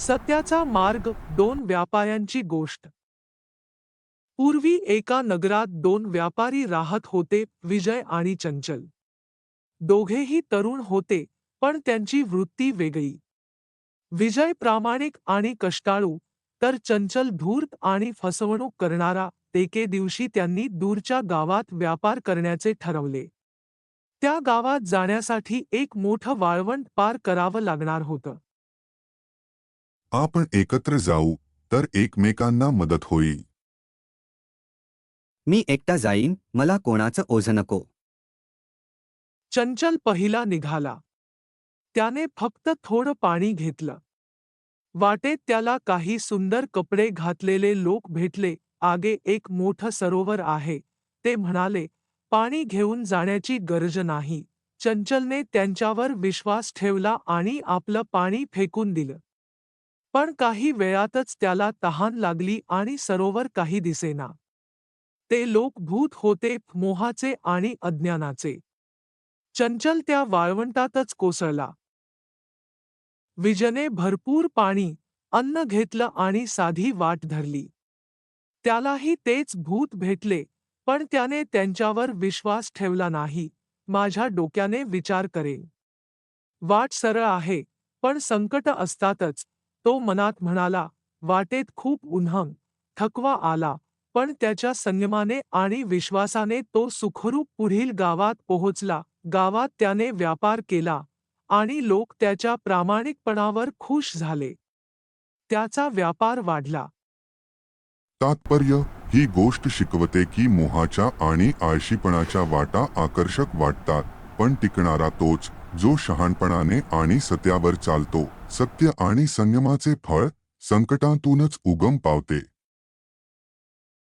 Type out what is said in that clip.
सत्याचा मार्ग दोन व्यापाऱ्यांची गोष्ट. पूर्वी एका नगरात दोन व्यापारी राहत होते विजय आणि चंचल. दोघेही तरुण होते पण त्यांची वृत्ती वेगळी. विजय प्रामाणिक आणि कष्टाळू तर चंचल धूर्त आणि फसवणूक करणारा एके दिवशी त्यांनी दूरच्या गावात व्यापार करण्याचे ठरवले. त्या गावात जाण्यासाठी एक मोठं वाळवंट पार करावं लागणार होतं. आपण एकत्र जाऊ तर एकमेकांना मदत होईल. मी एकटा जाईन मला कोणाचं ओझं नको. चंचल पहिला निघाला. त्याने फक्त थोडं पाणी घेतलं. वाटेत त्याला काही सुंदर कपडे घातलेले लोक भेटले आगे एक मोठं सरोवर आहे. ते म्हणाले पाणी घेऊन जाण्याची गरज नाही. चंचलने त्यांच्यावर विश्वास ठेवला आणि आपलं पाणी फेकून दिलं. पण काही वेळातच त्याला तहान लागली आणि सरोवर काही दिसेना. ते लोक भूत होते मोहाचे आणि अज्ञानाचे. चंचल त्या वाळवंटातच कोसळला. विजने भरपूर पाणी अन्न घेतलं आणि साधी वाट धरली. त्यालाही तेच भूत भेटले पण त्याने त्यांच्यावर विश्वास ठेवला नाही माझ्या डोक्याने विचार करेन. वाट सरळ आहे पण संकट असतातच तो मनात म्हणाला वाटेत खूप उन्हम थकवा आला पण त्याच्या संयमाने आणि विश्वासाने तो सुखरूप पुढील गावात पोहोचला. गावात त्याने व्यापार केला आणि लोक त्याच्या प्रामाणिकपणावर खुश झाले. त्याचा व्यापार वाढला. तात्पर्य ही गोष्ट शिकवते की मोहाच्या आणि आळशीपणाच्या वाटा आकर्षक वाटतात पण टिकणारा तोच जो शहाणपणाने आणि सत्यावर चालतो. सत्य आणि संयमाचे फळ संकटातूनच उगम पावते.